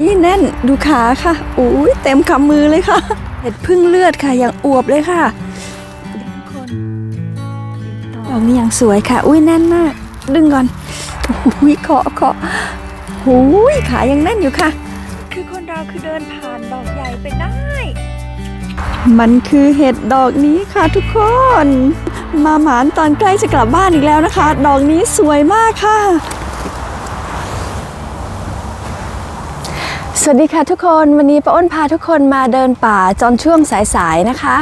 นี่แน่นดูขาค่ะอุ้ยเต็มกำมือเลยค่ะ เห็ดพึ่งเลือดค่ะอย่างอวบเลยค่ะดอกนี้อย่างสวยค่ะ อุ้ยแน่นมาก ดึงก่อนอุ้ยเคาะเคาะหูยขายังแน่นอยู่ค่ะ คือคนเราคือเดินผ่านดอกใหญ่ไปได้ มันคือเห็ดดอกนี้ค่ะทุกคน มาหมานตอนใกล้จะกลับบ้านอีกแล้วนะคะ ดอกนี้สวยมากค่ะ สวัสดีค่ะทุกคนวันนี้ป้าอ้นพาทุกคนมาเดินป่าจอนช่วงสายๆนะคะ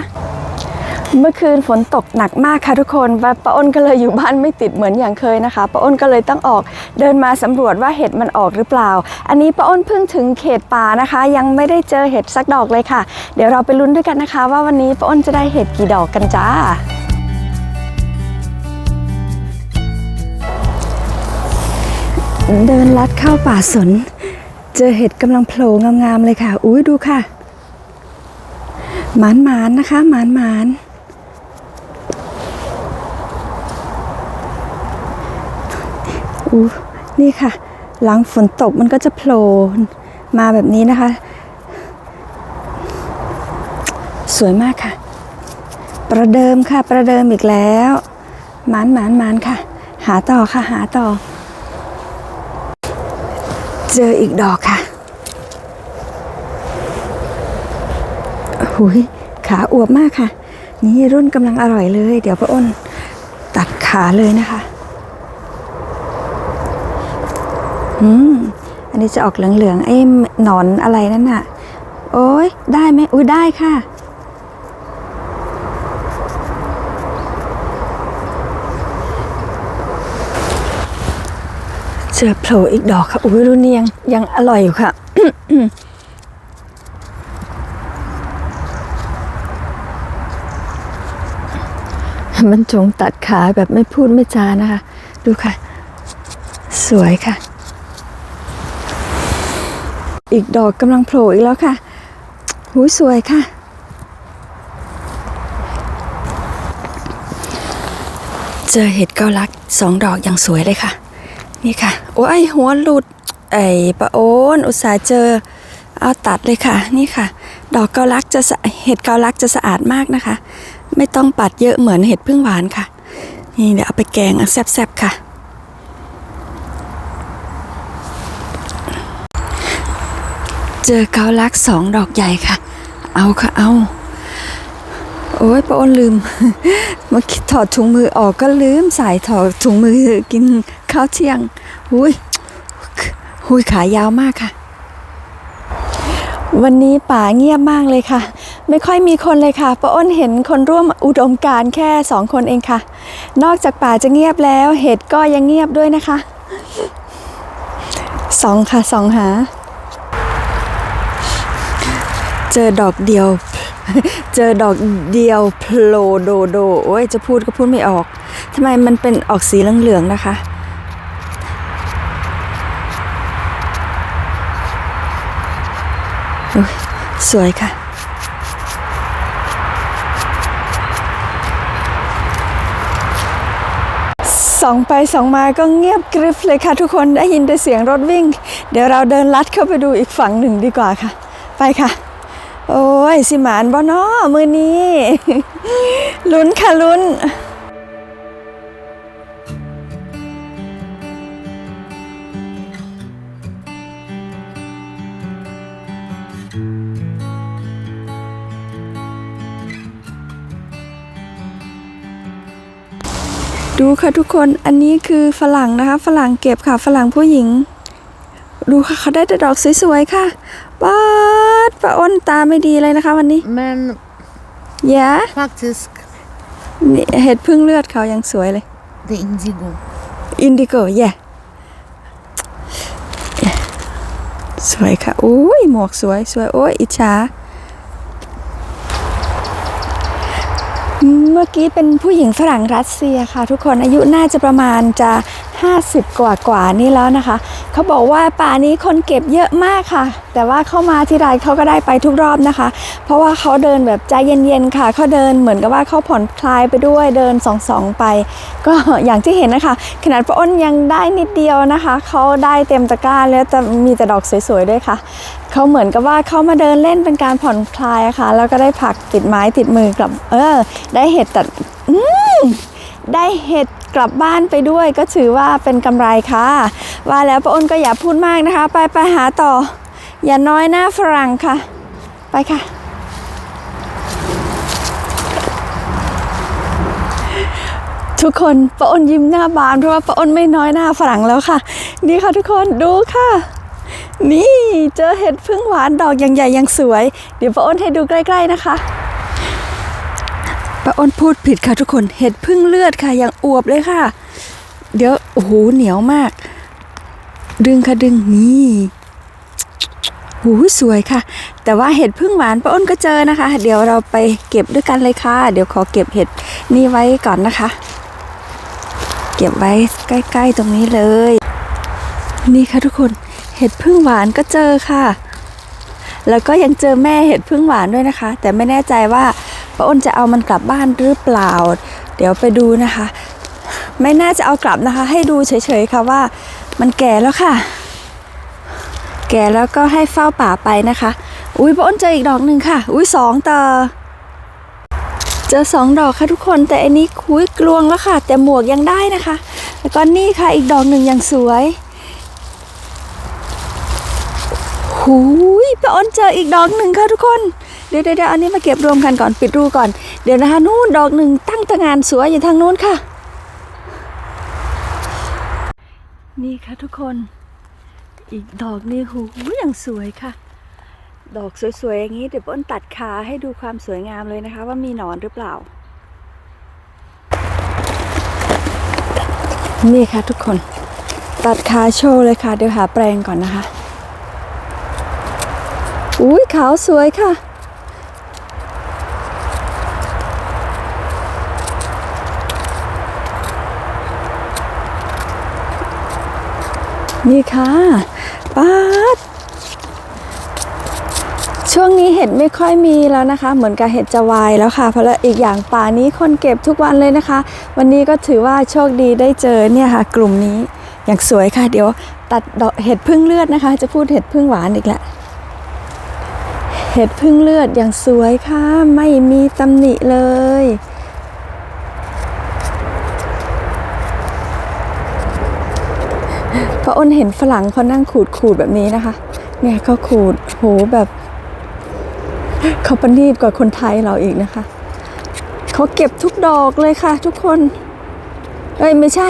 เมื่อคืนฝนตกหนักมากค่ะทุกคนป้าอ้นก็เลยอยู่บ้านไม่ติดเหมือนอย่างเคยนะคะป้าอ้นก็เลยต้องออกเดินมาสำรวจว่าเห็ดมันออกหรือเปล่า อันนี้ป้าอ้นเพิ่งถึงเขตป่านะคะ ยังไม่ได้เจอเห็ดสักดอกเลยค่ะ เดี๋ยวเราไปลุ้นด้วยกันนะคะ ว่าวันนี้ป้าอ้นจะได้เห็ดกี่ดอกกันจ้าเดินลัดเข้าป่าสน เจอเห็ดกำลังโผล่งามๆเลยค่ะ อุ้ยดูค่ะ หมานหมานๆนะคะ หมานหมานอู้นี่ค่ะ หลังฝนตกมันก็จะโผล่มาแบบนี้นะคะ สวยมากค่ะ ประเดิมค่ะ ประเดิมอีกแล้ว หมานหมานหมานค่ะ หาต่อค่ะ หาต่อ เจออีกดอกค่ะหุยขาอวบมากค่ะ นี่รุ่นกำลังอร่อยเลย เดี๋ยวพระอ้นตัดขาเลยนะคะ อืม อันนี้จะออกเหลืองๆไอ้หนอนอะไรนั่นน่ะ โอ้ยได้ไหมอุ้ยได้ค่ะ เจอโผล่อีกดอกค่ะอุ้ยรุ่นนี้ยังยังอร่อยอยู่ค่ะมันจงตัดขาแบบไม่พูดไม่จานะคะ ดูค่ะ สวยค่ะ อีกดอกกำลังโผล่อีกแล้วค่ะ หูยสวยค่ะ เจอเห็ดเกาลักสองดอกอย่างสวยเลยค่ะ นี่ค่ะ โอ้ยหัวหลุด ไอ้ปะโอนอุตส่าห์เจอ เอาตัดเลยค่ะ นี่ค่ะ ดอกเกาลักจะสะเห็ดเกาลักจะสะอาดมากนะคะ ไม่ต้องปัดเยอะเหมือนเห็ดพึ่งหวานค่ะ นี่เดี๋ยวเอาไปแกงแซ่บๆค่ะ เจอเกาลักสองดอกใหญ่ค่ะ เอาค่ะเอาโอ้ยป้าอ้นลืม เมื่อกี้ถอดถุงมือออกก็ลืมใส่ถอดถุงมือกิน ข้าวเที่ยงหุยหุยขายาวมากค่ะ วันนี้ป่าเงียบมากเลยค่ะ ไม่ค่อยมีคนเลยค่ะป้าอ้นเห็นคนร่วมอุดมการแค่สองคนเองค่ะ นอกจากป่าจะเงียบแล้ว เห็ดก็ยังเงียบด้วยนะคะสองค่ะสองหา เจอดอกเดียว เจอดอกเดียวโผล่โดโดโอ้ยจะพูดก็พูดไม่ออกทำไมมันเป็นออกสีเหลืองๆนะคะ โอ้ย สวยค่ะส่องไปส่องมาก็เงียบกริบเลยค่ะทุกคนได้ยินแต่เสียงรถวิ่ง เดี๋ยวเราเดินลัดเข้าไปดูอีกฝั่งหนึ่งดีกว่าค่ะ ไปค่ะ โอ้ย สิหมานบ่นอมือนี้ลุ้นค่ะลุ้น ดูค่ะทุกคน อันนี้คือฝรั่งนะคะ ฝรั่งเก็บค่ะ ฝรั่งผู้หญิง ดูค่ะเขาได้แต่ดอกสวยๆค่ะป้าดป้าอ้นตาไม่ดีเลยนะคะวันนี้ Men แย่ faktiskt, นี่เห็ดพึ่งเลือดเขายังสวยเลย det är indigo. อินดิโกแย่สวยค่ะโอ้ยหมวกสวย สวย โอ้ยอิจฉา เมื่อกี้เป็นผู้หญิงฝรั่งรัสเซียค่ะ ทุกคนอายุน่าจะประมาณจะ 50 กว่ากว่านี่แล้วนะคะ เขาบอกว่าป่านี้คนเก็บเยอะมากค่ะ แต่ว่าเข้ามาที่ไรเขาก็ได้ไปทุกรอบนะคะ เพราะว่าเขาเดินแบบใจเย็นๆค่ะ เขาเดินเหมือนกับว่าเขาผ่อนคลายไปด้วยเดินสองสองไป ก็อย่างที่เห็นนะคะ ขนาดป้าอ้นยังได้นิดเดียวนะคะ เขาได้เต็มตะกร้าแล้วแต่มีแต่ดอกสวยๆด้วยค่ะเขาเหมือนกับว่าเขามาเดินเล่นเป็นการผ่อนคลายะค่ะ แล้วก็ได้ผักติดไม้ติดมือกลับ เออ ได้เห็ดตัดได้เห็ด กลับบ้านไปด้วยก็ถือว่าเป็นกำไรค่ะ ว่าแล้วป้าอ้นก็อย่าพูดมากนะคะ ไปไปหาต่อ อย่าน้อยหน้าฝรั่งค่ะ ไปค่ะทุกคนป้าอ้นยิ้มหน้าบานเพราะว่าป้าอ้นไม่น้อยหน้าฝรั่งแล้วค่ะ นี่ค่ะทุกคนดูค่ะ นี่เจอเห็ดพึ่งหวานดอกอย่างใหญ่อย่างสวย เดี๋ยวป้าอ้นให้ดูใกล้ ๆนะคะ ป้าอ้นพูดผิดค่ะทุกคนเห็ดพึ่งเลือดค่ะอย่างอวบเลยค่ะ เดี๋ยวโอ้โหเหนียวมาก ดึงค่ะดึงนี่หูสวยค่ะ แต่ว่าเห็ดพึ่งหวานป้าอ้นก็เจอนะคะ เดี๋ยวเราไปเก็บด้วยกันเลยค่ะ เดี๋ยวขอเก็บเห็ดนี่ไว้ก่อนนะคะ เก็บไว้ใกล้ ๆ ตรงนี้เลย นี่ค่ะทุกคนเห็ดพึ่งหวานก็เจอค่ะ แล้วก็ยังเจอแม่เห็ดพึ่งหวานด้วยนะคะ แต่ไม่แน่ใจว่า ป้าอ้นจะเอามันกลับบ้านหรือเปล่า เดี๋ยวไปดูนะคะ ไม่น่าจะเอากลับนะคะ ให้ดูเฉยๆค่ะว่ามันแก่แล้วค่ะ แก่แล้วก็ให้เฝ้าป่าไปนะคะ อุ้ยป้าอ้นเจออีกดอกหนึ่งค่ะ อุ้ยสองต่อเจอสองดอกค่ะทุกคนแต่อันนี้คุยกลวงแล้วค่ะ แต่หมวกยังได้นะคะ แล้วก็นี่ค่ะอีกดอกหนึ่งอยังสวยหูยป้าอ้นเจออีกดอกหนึ่งค่ะทุกคน เดี๋ยวเดี๋ยวอันนี้มาเก็บรวมกันก่อนปิดรูก่อน เดี๋ยวนะคะนู่นดอกหนึ่งตั้งตะงานสวยอยู่ทางนู้นค่ะ นี่ค่ะทุกคน อีกดอกนี่หูยยังสวยค่ะ ดอกสวยๆอย่างนี้เดี๋ยวป้นตัดขาให้ดูความสวยงามเลยนะคะ ว่ามีหนอนหรือเปล่า นี่ค่ะทุกคนตัดขาโชว์เลยค่ะ เดี๋ยวหาแปรงก่อนนะคะ อุ้ยขาวสวยค่ะ นี่ค่ะป๊าดช่วงนี้เห็ดไม่ค่อยมีแล้วนะคะ เหมือนกับเห็ดจะวายแล้วค่ะ เพราะละอีกอย่างป่านี้คนเก็บทุกวันเลยนะคะ วันนี้ก็ถือว่าโชคดีได้เจอเนี่ยค่ะ กลุ่มนี้อย่างสวยค่ะ เดี๋ยวตัดดอกเห็ดพึ่งเลือดนะคะ จะพูดเห็ดพึ่งหวานอีกแล้วเห็ดพึ่งเลือดอย่างสวยค่ะ ไม่มีตำหนิเลย พระอ้นเห็นฝรั่งเขานั่งขูดขูดแบบนี้นะคะ เนี่ยเขาขูดโหแบบเขาประณีตกว่าคนไทยเราอีกนะคะเขาเก็บทุกดอกเลยค่ะ ทุกคน เอ้ยไม่ใช่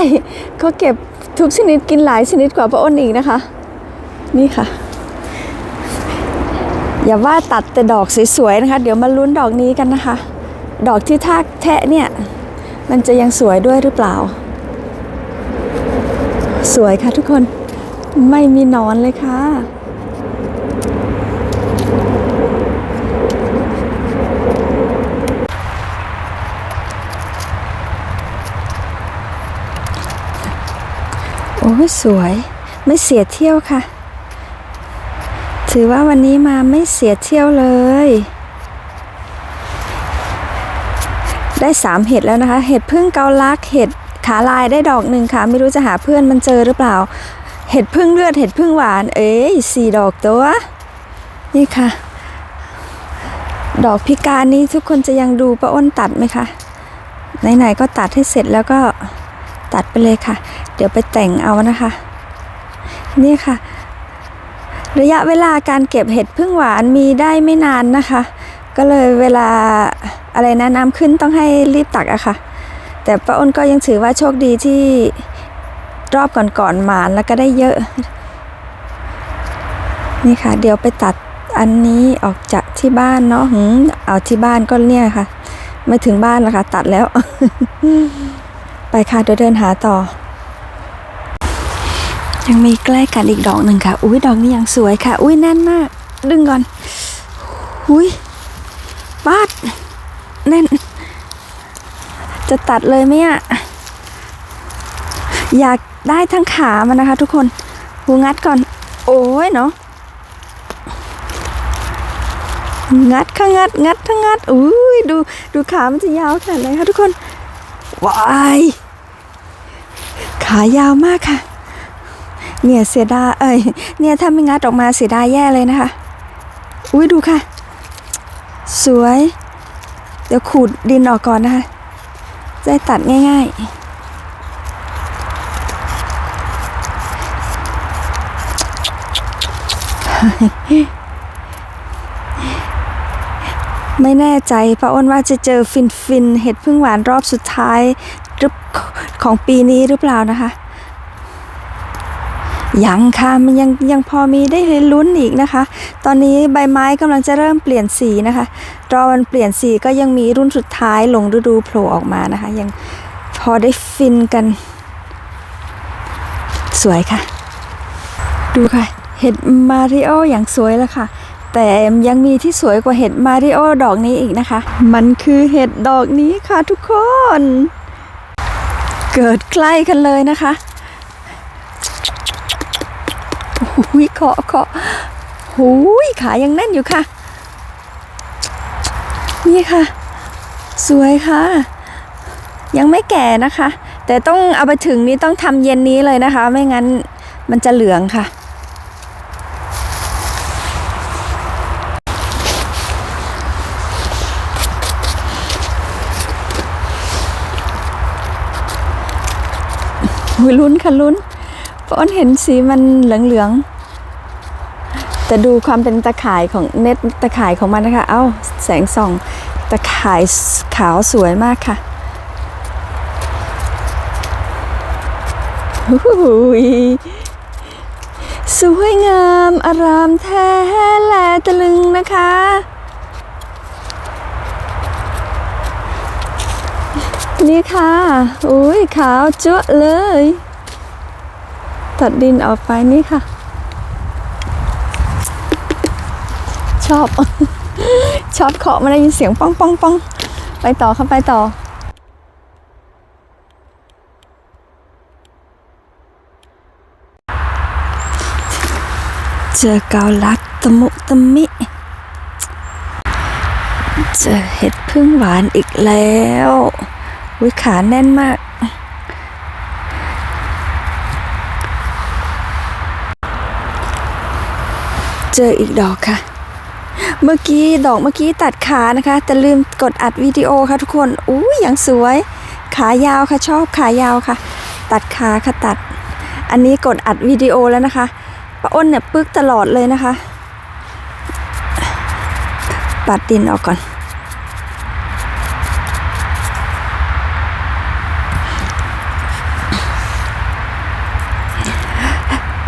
เขาเก็บทุกชนิดกินหลายชนิดกว่าป้าอ้นอีกนะคะ นี่ค่ะ อย่าว่าตัดแต่ดอกสวยๆนะคะ เดี๋ยวมาลุ้นดอกนี้กันนะคะ ดอกที่ทากแทะเนี่ย มันจะยังสวยด้วยหรือเปล่า สวยค่ะทุกคนไม่มีนอนเลยค่ะ โอ้สวยไม่เสียเที่ยวค่ะ ถือว่าวันนี้มาไม่เสียเที่ยวเลย ได้สามเห็ดแล้วนะคะ เห็ดพึ่งเกาลักเห็ด ขาลายได้ดอกหนึ่งค่ะ ไม่รู้จะหาเพื่อนมันเจอหรือเปล่า เห็ดพึ่งเลือด เห็ดพึ่งหวาน เอ้ยสี่ดอกตัว นี่ค่ะ ดอกพิการนี้ทุกคนจะยังดูป้าอ้นตัดไหมคะ ไหนๆก็ตัดให้เสร็จแล้วก็ตัดไปเลยค่ะ เดี๋ยวไปแต่งเอานะคะ นี่ค่ะ ระยะเวลาการเก็บเห็ดพึ่งหวานมีได้ไม่นานนะคะ ก็เลยเวลาอะไรนะน้ำขึ้นต้องให้รีบตักอะค่ะ แต่ป้าอ้นก็ยังถือว่าโชคดีที่รอบก่อนๆหมานแล้วก็ได้เยอะ นี่ค่ะ เดี๋ยวไปตัดอันนี้ออกจากที่บ้านเนาะหืมเอาที่บ้านก็เนี่ยค่ะ ไม่ถึงบ้านแล้วค่ะ ตัดแล้ว ไปค่ะเดี๋ยวเดินหาต่อ ยังมีใกล้กันอีกดอกหนึ่งค่ะ อุ้ยดอกนี้ยังสวยค่ะ อุ้ยแน่นมาก ดึงก่อน อุ้ยบาดแน่น จะตัดเลยไหมอะอยากได้ทั้งขามันนะคะ ทุกคนหูงัดก่อน โอ้ยเนาะงัดค่ะงัดงัดทั้งงัดอุ้ยดูดูขามันจะยาวขนาดไหนคะทุกคนว้ายขายาวมากค่ะ เนี่ยเสียดายเอ้ยเนี่ยถ้าไม่งัดออกมาเสียดายแย่เลยนะคะ อุ้ยดูค่ะ สวย เดี๋ยวขูดดินออกก่อนนะคะ ได้ตัดง่ายๆไม่แน่ใจป้าอ้นว่าจะเจอฟินฟินๆเห็ดพึ่งหวานรอบสุดท้ายรของปีนี้หรือเปล่านะคะ ยังค่ะมันยังยังพอมีได้ลุ้นอีกนะคะ ตอนนี้ใบไม้กำลังจะเริ่มเปลี่ยนสีนะคะรอมันเปลี่ยนสีก็ยังมีรุ่นสุดท้ายหลงฤดูโผล่ออกมานะคะ ยังพอได้ฟินกัน สวยค่ะ ดูค่ะ เห็ดมาริโออย่างสวยแล้วค่ะ แต่ยังมีที่สวยกว่าเห็ดมาริโอดอกนี้อีกนะคะ มันคือเห็ดดอกนี้ค่ะทุกคน เกิดใกล้กันเลยนะคะ หุยเคาะเคาะหุยขายังแน่นอยู่ค่ะ นี่ค่ะ สวยค่ะ ยังไม่แก่นะคะ แต่ต้องเอาไปถึงนี้ต้องทำเย็นนี้เลยนะคะ ไม่งั้นมันจะเหลืองค่ะหุยลุ้นค่ะลุ้น เพอนเห็นสีมันเหลืองๆแต่ดูความเป็นตะข่ายของเน็ตตะข่ายของมันนะคะ เอ้าแสงส่องตะข่ายขาวสวยมากค่ะหูยสวยงามอารามแท้แลตะลึงนะคะ นี่ค่ะ อุ้ยขาวจั๊วะเลย ตัดดินออกไปนี่ค่ะ ชอบ ชอบเคาะมาได้ยินเสียงป้องป้องป้องไปต่อค่ะไปต่อเจอเกาลัดตะมุตะมิ เจอเห็ดพึ่งหวานอีกแล้ววิขาแน่นมาก เจออีกดอกค่ะ เมื่อกี้ดอกเมื่อกี้ตัดขานะคะ แต่ลืมกดอัดวิดีโอค่ะทุกคนอู้ยอย่างสวย ขายาวค่ะชอบขายาวค่ะ ตัดขาค่ะตัด อันนี้กดอัดวิดีโอแล้วนะคะป้าอ้นเนี่ยปึกตลอดเลยนะคะ ปัดดินออกก่อน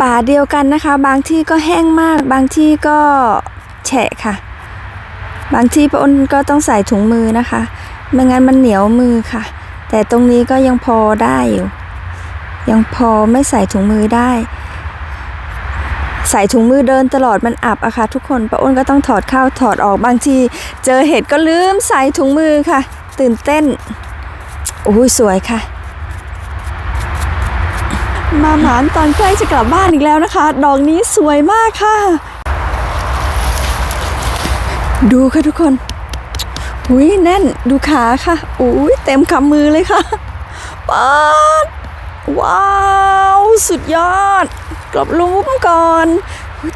ป่าเดียวกันนะคะ บางที่ก็แห้งมาก บางที่ก็แฉะค่ะ บางที่ป้าอ้นก็ต้องใส่ถุงมือนะคะไม่งั้นมันเหนียวมือค่ะ แต่ตรงนี้ก็ยังพอได้อยู่ยังพอไม่ใส่ถุงมือได้ ใส่ถุงมือเดินตลอดมันอับอะค่ะ ทุกคนป้าอ้นก็ต้องถอดเข้าถอดออกบางที เจอเห็ดก็ลืมใส่ถุงมือค่ะ ตื่นเต้นโอ้ยสวยค่ะ มาหมานตอนใกล้จะกลับบ้านอีกแล้วนะคะ ดอกนี้สวยมากค่ะ ดูค่ะทุกคนอุ้ยแน่นดูขาค่ะอุ้ยเต็มกำมือเลยค่ะป๊าดว้าว สุดยอด กลบลุ้มก่อน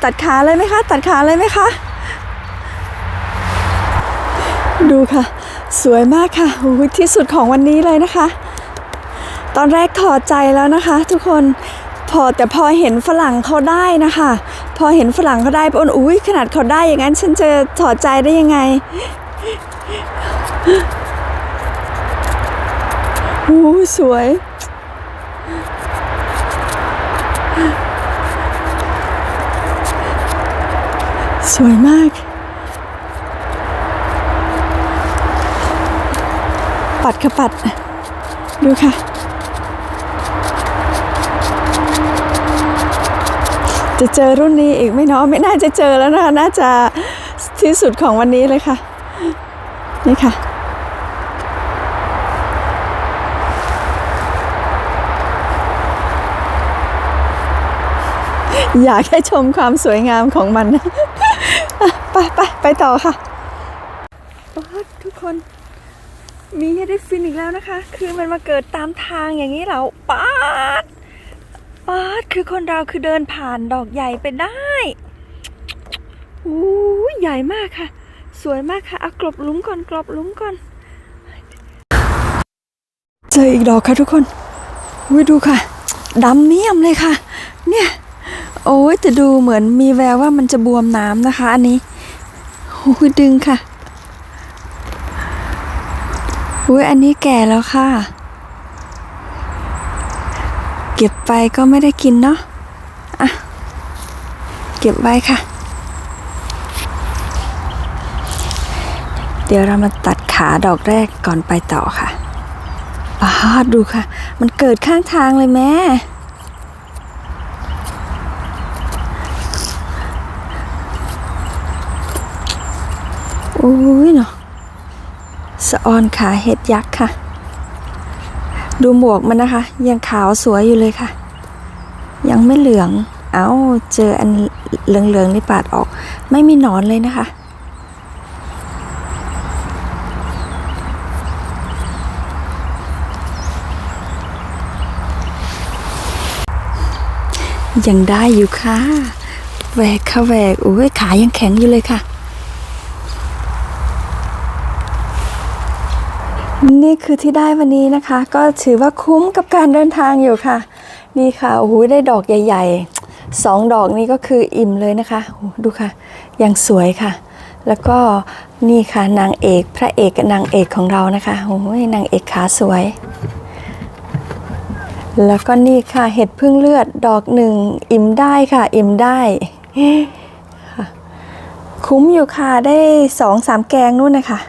ตัดขาเลยไหมคะ ตัดขาเลยไหมคะ ดูค่ะ สวยมากค่ะอุ้ยที่สุดของวันนี้เลยนะคะ ตอนแรกถอดใจแล้วนะคะ ทุกคนพอแต่พอเห็นฝรั่งเขาได้นะคะ พอเห็นฝรั่งเขาได้ปนอุ้ยขนาดเขาได้อย่างนั้น ฉันจะถอดใจได้ยังไงโอ้สวยสวยมาก ปัดค่ะปัด ดูค่ะ จะเจอรุ่นนี้อีกไหม่เนาะไม่น่าจะเจอแล้วนะคะน่าจะที่สุดของวันนี้เลยค่ะ นี่ค่ะ อยากให้ชมความสวยงามของมันนะไปไปไปต่อค่ะโอ้ทุกคนมีให้ได้ฟินอีกแล้วนะคะ คือมันมาเกิดตามทางอย่างนี้เราป๊าด ป๊าดคือคนเราคือเดินผ่านดอกใหญ่ไปได้อู้ยใหญ่มากค่ะ สวยมากค่ะเอากลบลุ้มก่อนกลบลุ้มก่อน เจออีกดอกค่ะทุกคนอุ้ยดูค่ะดำเมี่ยมเลยค่ะ เนี่ย โอ้ยแต่ดูเหมือนมีแววว่ามันจะบวมน้ำนะคะ อันนี้โอ้ยดึงค่ะอุ้ยอันนี้แก่แล้วค่ะ เก็บไปก็ไม่ได้กินเนาะอะเก็บไว้ค่ะ เดี๋ยวเรามาตัดขาดอกแรกก่อนไปต่อค่ะป้าดดูค่ะ มันเกิดข้างทางเลยแม่โอ้ยเนาะสะออนขาเห็ดยักษ์ค่ะ ดูหมวกมันนะคะ ยังขาวสวยอยู่เลยค่ะ ยังไม่เหลือง เอา้าเจออันเหลืองๆในปาดออก ไม่มีหนอนเลยนะคะ ยังได้อยู่ค่ะแหวกค่ะแหวกโอ้ยขายังแข็งอยู่เลยค่ะ นี่คือที่ได้วันนี้นะคะ ก็ถือว่าคุ้มกับการเดินทางอยู่ค่ะ นี่ค่ะโอ้โหได้ดอกใหญ่ๆสองดอกนี้ก็คืออิ่มเลยนะคะดูค่ะยังสวยค่ะ แล้วก็นี่ค่ะนางเอกพระเอกนางเอกของเรานะคะโอ้ยนางเอกขาสวย แล้วก็นี่ค่ะเห็ดพึ่งเลือดดอกหนึ่งอิ่มได้ค่ะ อิ่มได้คุ้มอยู่ค่ะได้สองสามแกงนู่นนะคะ